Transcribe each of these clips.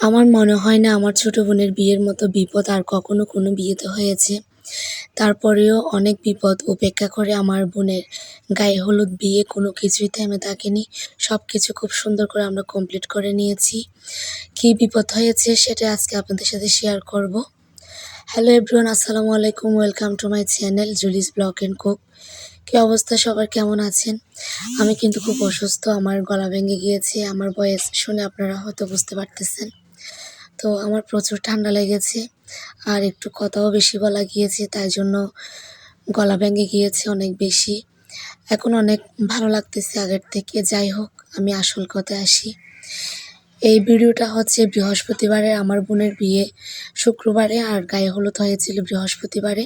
আমার মনে হয় না আমার ছোট বোনের বিয়ের মতো বিপদ আর কখনো কোনো বিয়েতে হয়েছে। তারপরেও অনেক বিপদ উপেক্ষা করে আমার বোনের গায়ে হলুদ বিয়ে কোনো কিছুই থেমে থাকেনি সব কিছু খুব সুন্দর করে আমরা কমপ্লিট করে নিয়েছি। কী বিপদ হয়েছে সেটা আজকে আপনাদের সাথে শেয়ার করব। হ্যালো এভরিওয়ান আসসালামু আলাইকুম welcome to my channel Julie's blog and cook কী অবস্থা? সবার কেমন আছেন? আমি কিন্তু খুব অসুস্থ, আমার গলা ভেঙে গিয়েছে, আমার বয়স শুনে আপনারা হয়তো বুঝতে পারতেছেন। তো আমার প্রচুর ঠান্ডা লেগেছে আর একটু কথাও বেশি বলা গিয়েছে, তাই জন্য গলা ভেঙে গিয়েছে অনেক বেশি। এখন অনেক ভালো লাগতেছে আগের থেকে, যাই হোক, আমি আসল কথায় আসি। এই ভিডিওটা হচ্ছে বৃহস্পতিবারে আমার বোনের বিয়ে। শুক্রবারে আর গায়ে হলুদ হয়েছিল বৃহস্পতিবারে।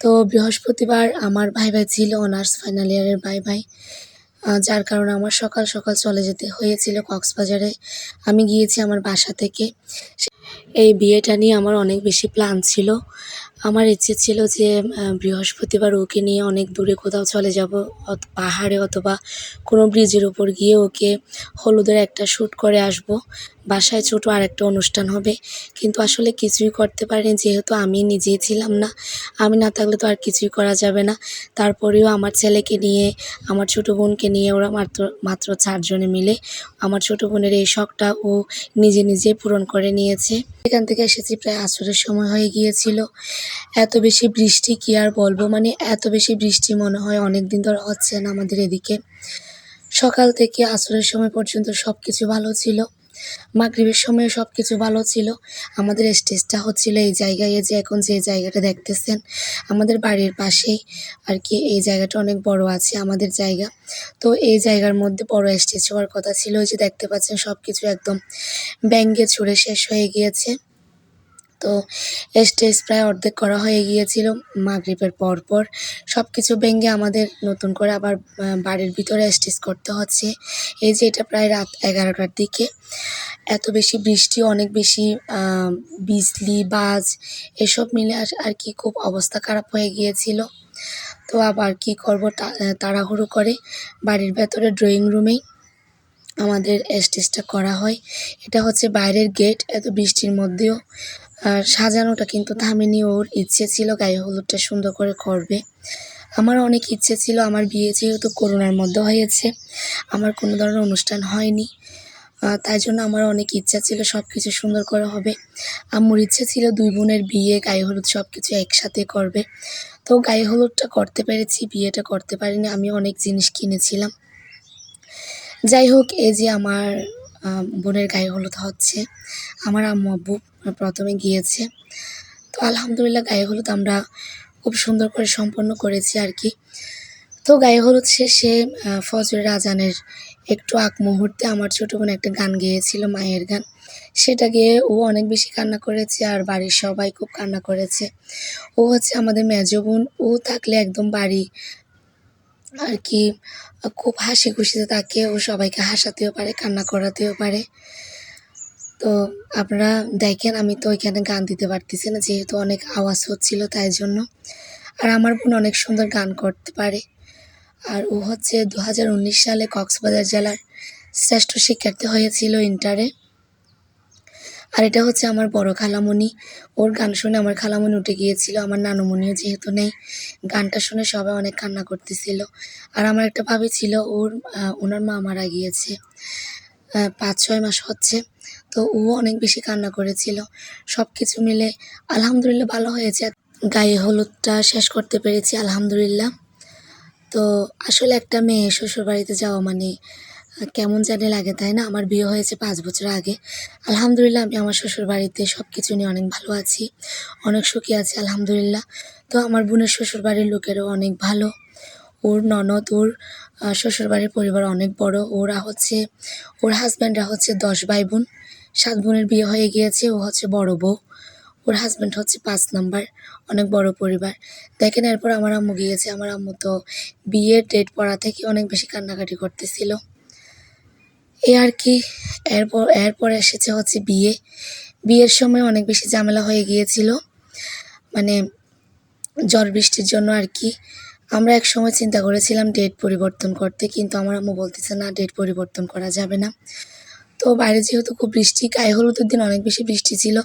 তো বৃহস্পতিবার আমার ভাই ভাই ছিল অনার্স ফাইনাল ইয়ারের ভাই ভাই। যার কারণে আমার সকাল সকাল চলে যেতে হয়েছিল কক্সবাজারে। আমি গিয়েছি আমার বাসা থেকে। এই বিয়েটা নিয়ে আমার অনেক বেশি প্ল্যান ছিল। আমার ইচ্ছে ছিল যে বৃহস্পতিবার ওকে নিয়ে অনেক দূরে কোথাও চলে যাব পাহাড়ে অথবা কোনো ব্রিজের ওপর গিয়ে ওকে হলুদের একটা শ্যুট করে আসব। বাসায় ছোটো আর একটা অনুষ্ঠান হবে। কিন্তু আসলে কিছুই করতে পারিনি, যেহেতু আমি নিজেই ছিলাম না। আমি না থাকলে তো আর কিছুই করা যাবে না। তারপরেও আমার ছেলেকে নিয়ে, আমার ছোটো বোনকে নিয়ে ওরা মাত্র মাত্র চারজনে মিলে আমার ছোটো বোনের এই শখটা ও নিজে নিজে পূরণ করে নিয়েছে। এখান থেকে এসেছি প্রায় আসরের সময় হয়ে গিয়েছিল। এত বেশি বৃষ্টি কি আর বলব? মানে এত বেশি বৃষ্টি মনে হয় অনেক দিন ধরে হচ্ছে না আমাদের এদিকে। সকাল থেকে আসরের সময় পর্যন্ত সব কিছু ভালো ছিল। মাগরিবের সময় সব কিছু ভালো ছিল। আমাদের স্টেজটা হচ্ছিল এই জায়গায় যে এখন যে জায়গাটা দেখতেছেন, আমাদের বাড়ির পাশেই আর কি। এই জায়গাটা অনেক বড় আছে, আমাদের জায়গা। তো এই জায়গার মধ্যে বড় স্টেজ হওয়ার কথা ছিল, ওই যে দেখতে পাচ্ছেন সব কিছু একদম ব্যাঙ্গে ছুড়ে শেষ হয়ে গিয়েছে। তো স্টেজ প্রায় অর্ধেক করা হয়ে গিয়েছিল মাগরিবের পর পর সব কিছু ভেঙে আমাদের নতুন করে আবার বাড়ির ভিতরে স্টেজ করতে হচ্ছে। এই যে এটা প্রায় রাত এগারোটার দিকে। এত বেশি বৃষ্টি, অনেক বেশি বিজলি, বাজ, এসব মিলে আর কি খুব অবস্থা খারাপ হয়ে গিয়েছিল। তো আবার কি করব তাড়াহুড়ো করে বাড়ির ভেতরে ড্রয়িং রুমেই আমাদের স্টেজটা করা হয়। এটা হচ্ছে বাইরের গেট, এত বৃষ্টির মধ্যেও। আর সাজানোটা কিন্তু থামেনি, ওর ইচ্ছে ছিল গায়ে হলুদটা সুন্দর করে করবে। আমার অনেক ইচ্ছে ছিল, আমার বিয়ে যেহেতু করোনার মধ্যে হয়েছে, আমার কোনো ধরনের অনুষ্ঠান হয়নি। তাই জন্য আমার অনেক ইচ্ছা ছিল সব কিছু সুন্দর করে হবে। আম্মুর ইচ্ছে ছিল দুই বোনের বিয়ে, গায়ে হলুদ সব কিছু একসাথে করবে। তো গায়ে হলুদটা করতে পেরেছি, বিয়েটা করতে পারিনি, আমি অনেক জিনিস কিনেছিলাম। যাই হোক এই যে আমার বোনের গায়ে হলুদ হচ্ছে, আমার আম্মু আব্বু প্রথমে গিয়েছে। তো আলহামদুলিল্লাহ গায়ে হলুদ আমরা খুব সুন্দর করে সম্পন্ন করেছি আর কি। তো গায়ে হলুদ শেষে ফজরের আজানের একটু আগ মুহূর্তে আমার ছোটো বোন একটা গান গেয়েছিল, মায়ের গান। সেটা গিয়ে ও অনেক বেশি কান্না করেছে আর বাড়ির সবাই খুব কান্না করেছে। ও হচ্ছে আমাদের মেজো বোন, ও থাকলে একদম বাড়ি আর কি খুব হাসি খুশিতে থাকে। ও সবাইকে হাসাতেও পারে, কান্না করাতেও পারে। তো আপনারা দেখেন, আমি তো ওইখানে গান দিতে পারতেছি না, যেহেতু অনেক আওয়াজ হচ্ছিল তাই জন্য। আর আমার বোন অনেক সুন্দর গান করতে পারে। আর ও হচ্ছে দু হাজার উনিশ সালে কক্সবাজার জেলার শ্রেষ্ঠ শিক্ষার্থী হয়েছিল ইন্টারে। আর এটা হচ্ছে আমার বড় খালামণি। ওর গান শুনে আমার খালামণি উঠে গিয়েছিল, আমার নানুমণিও যেহেতু নেই। গানটা শুনে সবাই অনেক কান্না করতেছিল। আর আমার একটা ভাবি ছিল, ওর ওনার মা মারা গিয়েছে পাঁচ, ছয় মাস হচ্ছে। তো ও অনেক বেশি কান্না করেছিল। সব কিছু মিলে আলহামদুলিল্লাহ ভালো হয়েছে। গায়ে হলুদটা শেষ করতে পেরেছি, আলহামদুলিল্লাহ। তো আসলে একটা মেয়ে শ্বশুর বাড়িতে যাওয়া মানে কেমন জানি লাগে তাই না? আমার বিয়ে হয়েছে পাঁচ বছর আগে। আলহামদুলিল্লাহ আমি আমার শ্বশুর বাড়িতে সব কিছু নিয়ে অনেক ভালো আছি। অনেক সুখী আছি আলহামদুলিল্লাহ। তো আমার বোনের শ্বশুর বাড়ির লোকেরও অনেক ভালো। ওর ননদ ওর আহ, শ্বশুর বাড়ির পরিবার অনেক বড়। ওরা হচ্ছে ওর হাজব্যান্ডরা হচ্ছে দশ ভাই বোন সাত বোনের বিয়ে হয়ে গিয়েছে ও হচ্ছে বড় বউ। ওর হাজব্যান্ড হচ্ছে পাঁচ নাম্বার অনেক বড় পরিবার। দেখেন এরপর আমার আম্মু গিয়েছে। আমার আম্মু তো বিয়ের ডেট পড়া থেকে অনেক বেশি কান্নাকাটি করতেছিল। এই আর কি, এরপর এরপর এসেছে হচ্ছে বিয়ে। বিয়ের সময় অনেক বেশি ঝামেলা হয়ে গিয়েছিল মানে ঝড় বৃষ্টির জন্য আর কি। আমরা এক সময় চিন্তা করেছিলাম ডেট পরিবর্তন করতে, কিন্তু আমার আম্মু বলতেছে, না ডেট পরিবর্তন করা যাবে না। তো বাইরে যেহেতু খুব বৃষ্টি, গায়ে হলুদের দিন অনেক বেশি বৃষ্টি ছিল,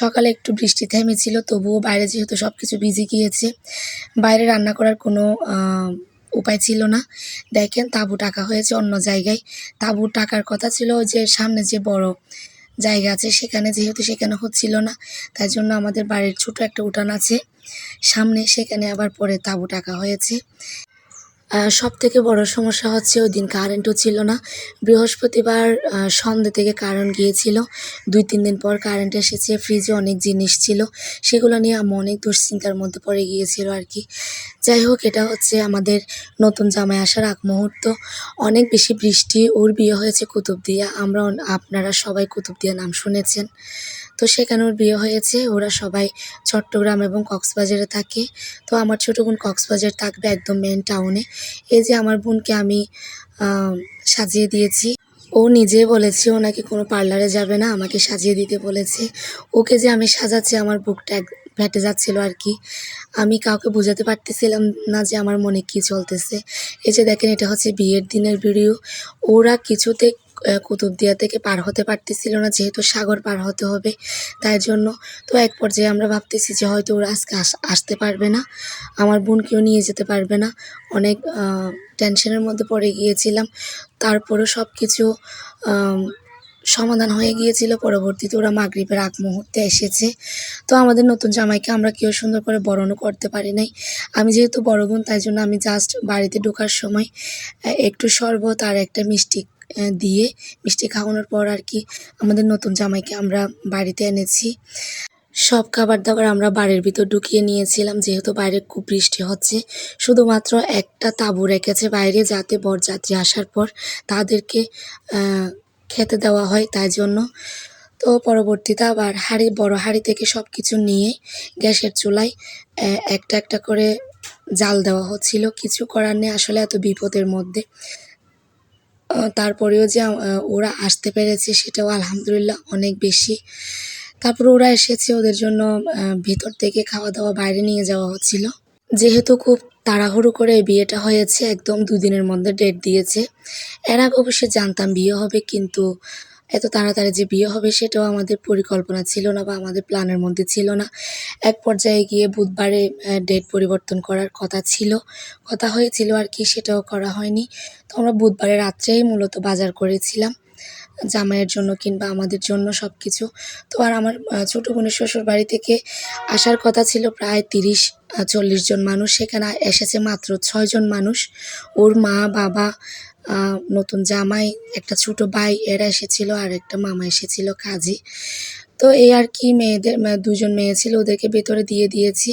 সকালে একটু বৃষ্টি থেমেছিল, তবুও বাইরে যেহেতু সব কিছু ভিজে গিয়েছে, বাইরে রান্না করার কোনো উপায় ছিল না। দেখেন, তাঁবু টাকা হয়েছে অন্য জায়গায়। তাঁবু টাকার কথা ছিল যে, সামনে যে বড় জায়গা আছে, সেখানে যেহেতু সেখানে হচ্ছিল না, তাই জন্য আমাদের বাড়ির ছোট একটা উঠান আছে। সামনে সেখানে আবার পরে তাঁবু টাকা হয়েছে। সব থেকে বড় সমস্যা হচ্ছে ওই দিন কারেন্টও ছিল না। বৃহস্পতিবার সন্ধ্যে থেকে কারেন্ট গিয়েছিল। দুই, তিন দিন পর কারেন্ট এসেছে ফ্রিজে অনেক জিনিস ছিল। সেগুলো নিয়ে আম্মু অনেক দুশ্চিন্তার মধ্যে পড়ে গিয়েছিল আর কি। যাই হোক, এটা হচ্ছে আমাদের নতুন জামাই আসার আগ মুহূর্ত। অনেক বেশি বৃষ্টি, ওর বিয়ে হয়েছে কুতুবদিয়া। আমরা আপনারা সবাই কুতুবদিয়া নাম শুনেছেন। তো সেখানে ওর বিয়ে হয়েছে, ওরা সবাই চট্টগ্রাম এবং কক্সবাজারে থাকে। তো আমার ছোটো বোন কক্সবাজার থাকবে একদম মেন টাউনে এই যে আমার বোনকে আমি সাজিয়ে দিয়েছি। ও নিজে বলেছে ও নাকি কোনো পার্লারে যাবে না, আমাকে সাজিয়ে দিতে বলেছে। ওকে যে আমি সাজাচ্ছি, আমার বুকটা এক ফেটে যাচ্ছিল আর কি। আমি কাউকে বোঝাতে পারতেছিলাম না যে আমার মনে কি চলতেছে। এই যে দেখেন, এটা হচ্ছে বিয়ের দিনের ভিডিও। ওরা কিছুতে কুতুবদিয়া থেকে পার হতে পারতেছিল না, যেহেতু সাগর পার হতে হবে তাই জন্য। তো এক পর্যায়ে আমরা ভাবতেছি যে হয়তো ওরা আজকে আস- আসতে পারবে না, আমার বোনকেও নিয়ে যেতে পারবে না। অনেক টেনশনের মধ্যে পড়ে গিয়েছিলাম। তারপরেও সব কিছু সমাধান হয়ে গিয়েছিল। পরবর্তীতে ওরা মাগরিবের আগ মুহূর্তে এসেছে। তো আমাদের নতুন জামাইকে আমরা কেউ সুন্দর করে বরণও করতে পারি নাই। আমি যেহেতু বড় বোন, তাই জন্য আমি জাস্ট বাড়িতে ঢোকার সময় একটু শরবত আর একটা মিষ্টি দিয়ে মিষ্টি খাওয়ানোর পর আর কি আমাদের নতুন জামাইকে আমরা বাড়িতে এনেছি। সব খাবার দাবার আমরা বাড়ির ভিতর ঢুকিয়ে নিয়েছিলাম, যেহেতু বাইরে খুব বৃষ্টি হচ্ছে। শুধুমাত্র একটা তাঁবু রেখেছে বাইরে যাতে বরযাত্রী আসার পর তাদেরকে খেতে দেওয়া হয় তাই জন্য। তো পরবর্তীতে আবার হাঁড়ি, বড় হাঁড়ি থেকে সব কিছু নিয়ে গ্যাসের চুলায় একটা একটা করে জাল দেওয়া হচ্ছিল। কিছু করার নেই আসলে এত বিপদের মধ্যে। তারপরেও যে ওরা আসতে পেরেছে সেটাও আলহামদুলিল্লাহ অনেক বেশি। তারপর ওরা এসেছে ওদের জন্য ভেতর থেকে খাওয়া দাওয়া বাইরে নিয়ে যাওয়া হচ্ছিল। যেহেতু খুব তাড়াহুড়ো করে বিয়েটা হয়েছে, একদম দুদিনের মধ্যে ডেট দিয়েছে। এর আগে অবশ্যই জানতাম বিয়ে হবে, কিন্তু এত তাড়াতাড়ি যে বিয়ে হবে সেটাও আমাদের পরিকল্পনা ছিল না বা আমাদের প্ল্যানের মধ্যে ছিল না। এক পর্যায়ে গিয়ে বুধবারে ডেট পরিবর্তন করার কথা ছিল। কথা হয়েছিল আর কি, সেটাও করা হয়নি। তো আমরা বুধবারে রাত্রেই মূলত বাজার করেছিলাম। জামাইয়ের জন্য কিংবা আমাদের জন্য সব কিছু তো আর আমার ছোটো বোনের শ্বশুর বাড়ি থেকে আসার কথা ছিল প্রায় তিরিশ চল্লিশ জন মানুষ। সেখানে এসেছে মাত্র ছয়জন মানুষ। ওর মা, বাবা নতুন জামাই, একটা ছোট ভাই, এরা এসেছিল আর একটা মামা এসেছিল, কাজী। তো এই আর কি মেয়েদের দুজন মেয়ে ছিল, ওদেরকে ভেতরে দিয়ে দিয়েছি।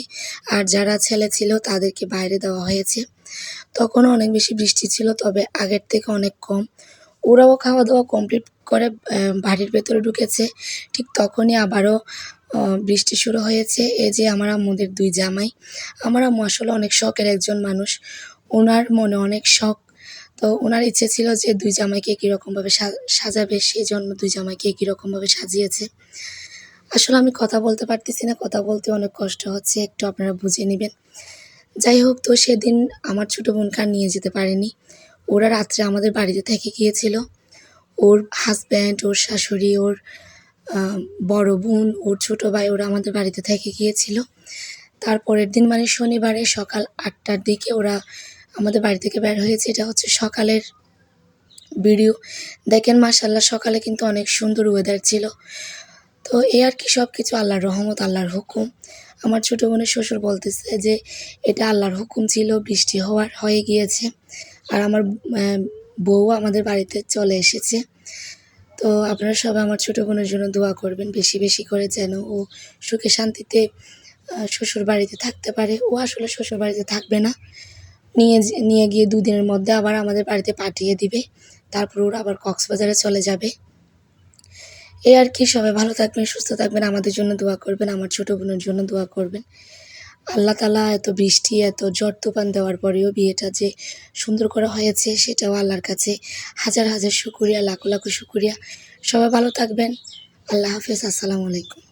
আর যারা ছেলে ছিল, তাদেরকে বাইরে দেওয়া হয়েছে। তখনও অনেক বেশি বৃষ্টি ছিল, তবে আগের থেকে অনেক কম। ওরাও খাওয়া দাওয়া কমপ্লিট করে বাড়ির ভেতরে ঢুকেছে। ঠিক তখনই আবারও বৃষ্টি শুরু হয়েছে। এ যে আমার আম্মুদের দুই জামাই। আমার আম্মু আসলে অনেক শখের একজন মানুষ। ওনার মনে অনেক শখ। তো ওনার ইচ্ছে ছিল যে দুই জামাইকে কীরকমভাবে সাজাবে। সেই জন্য দুই জামাইকে কীরকমভাবে সাজিয়েছে। আসলে আমি কথা বলতে পারতেছি না। কথা বলতে অনেক কষ্ট হচ্ছে। একটু আপনারা বুঝে নেবেন। যাই হোক, তো সেদিন আমার ছোটো বোনকে নিয়ে যেতে পারেনি। ওরা রাত্রে আমাদের বাড়িতে থেকে গিয়েছিল। ওর হাজব্যান্ড ওর শাশুড়ি, ওর বড় বোন, ওর ছোটো ভাই ওরা আমাদের বাড়িতে থেকে গিয়েছিল। তারপরের দিন মানে শনিবারে সকাল আটটার দিকে ওরা আমাদের বাড়ি থেকে বের হয়েছে। এটা হচ্ছে সকালের ভিডিও। দেখেন মাসাল্লাহ সকালে কিন্তু অনেক সুন্দর ওয়েদার ছিল। তো এই আর কি সব কিছু আল্লাহর রহমত, আল্লাহর হুকুম। আমার ছোটো বোনের শ্বশুর বলতেছে যে, এটা আল্লাহর হুকুম ছিল, বৃষ্টি হওয়ার, হয়ে গিয়েছে। আর আমার বউ আমাদের বাড়িতে চলে এসেছে। তো আপনারা সবাই আমার ছোটো বোনের জন্য দোয়া করবেন বেশি বেশি করে যেন ও সুখে শান্তিতে শ্বশুর বাড়িতে থাকতে পারে। ও আসলে শ্বশুর বাড়িতে থাকবে না। নিয়ে নিয়ে গিয়ে দুদিনের মধ্যে আবার আমাদের বাড়িতে পাঠিয়ে দিবে। তারপর ওরা আবার কক্সবাজারে চলে যাবে। এই আর কি, সবাই ভালো থাকবেন, সুস্থ থাকবেন। আমাদের জন্য দোয়া করবেন, আমার ছোটো বোনের জন্য দোয়া করবেন। আল্লাহ তালা এত বৃষ্টি, এত ঝড় তুফান দেওয়ার পরেও বিয়েটা যে সুন্দর করা হয়েছে সেটাও আল্লাহর কাছে হাজার হাজার শুকুরিয়া, লাখো লাখো শুকুরিয়া। সবাই ভালো থাকবেন। আল্লাহ হাফেজ, আসসালামু আলাইকুম।